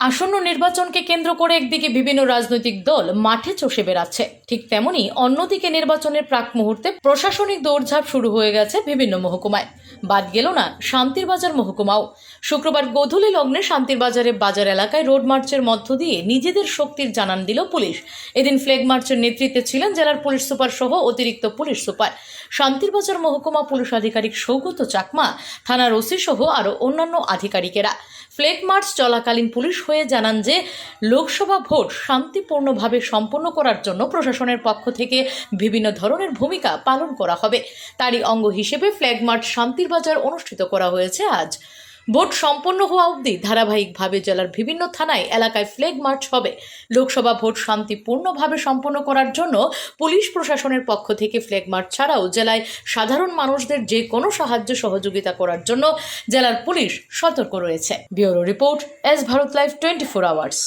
আসন্ন নির্বাচনকে কেন্দ্র করে একদিকে বিভিন্ন রাজনৈতিক দল মাঠে চষে বেড়াচ্ছে। ঠিক তেমনি অন্যদিকে নির্বাচনের প্রাক মুহূর্তে প্রশাসনিক দৌড়ঝাঁপ শুরু হয়ে গেছে বিভিন্ন মহকুমায়। বাদ গেল না শান্তির বাজার মহকুমাও। শুক্রবার গধূলি লগ্নে শান্তির বাজারে বাজার এলাকায় রোড মার্চের মধ্য দিয়ে নিজেদের শক্তির জানান দিল পুলিশ। এদিন ফ্ল্যাগ মার্চের নেতৃত্বে ছিলেন জেলার পুলিশ সুপার সহ অতিরিক্ত পুলিশ সুপার। শান্তির বাজার মহকুমা পুলিশ আধিকারিক সৌগত চাকমা, থানার ওসি সহ আরও অন্যান্য আধিকারিকেরা। ফ্ল্যাগ মার্চ চলাকালীন পুলিশ হয়ে জানান যে, লোকসভা ভোট শান্তিপূর্ণভাবে সম্পন্ন করার জন্য প্রশাসনের পক্ষ থেকে বিভিন্ন ধরনের ভূমিকা পালন করা হবে। তারই অঙ্গ হিসেবে ফ্ল্যাগ মার্চ শান্তির বাজার অনুষ্ঠিত করা হয়েছে আজ। ভোট সম্পন্ন হওয়া অবধি ধারাবাহিকভাবে জেলার বিভিন্ন থানায় এলাকায় ফ্ল্যাগ মার্চ হবে। লোকসভা ভোট শান্তিপূর্ণভাবে সম্পন্ন করার জন্য পুলিশ প্রশাসনের পক্ষ থেকে ফ্ল্যাগ মার্চ ছাড়াও জেলায় সাধারণ মানুষদের যে কোনো সাহায্য সহযোগিতা করার জন্য জেলার পুলিশ সতর্ক রয়েছে। Bureau report, S Bharat live twenty four hours.